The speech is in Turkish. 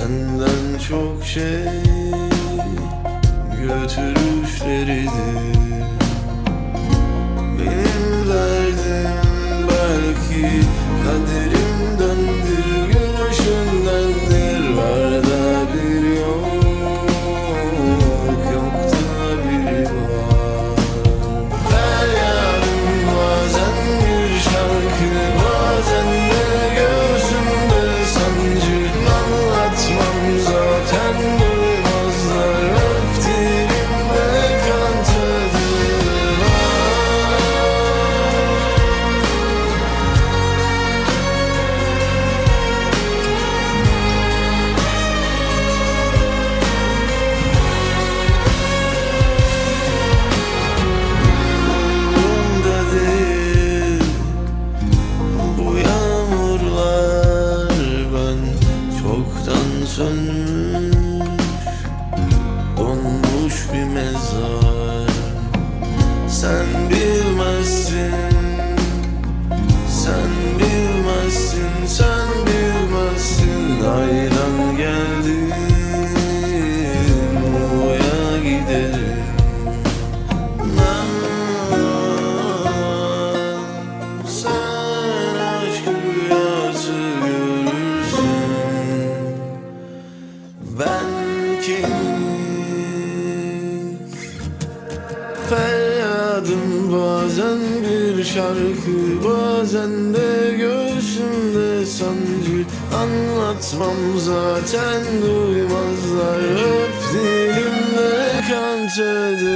Senden çok şey götürüşleridir. Benim derdim belki sönmüş Donmuş bir mezar. Sen bilmezsin Ben kemik Feryadım bazen bir şarkı Bazen de göğsümde sancı. Anlatmam zaten duymazlar. Hep dilimde kan tadı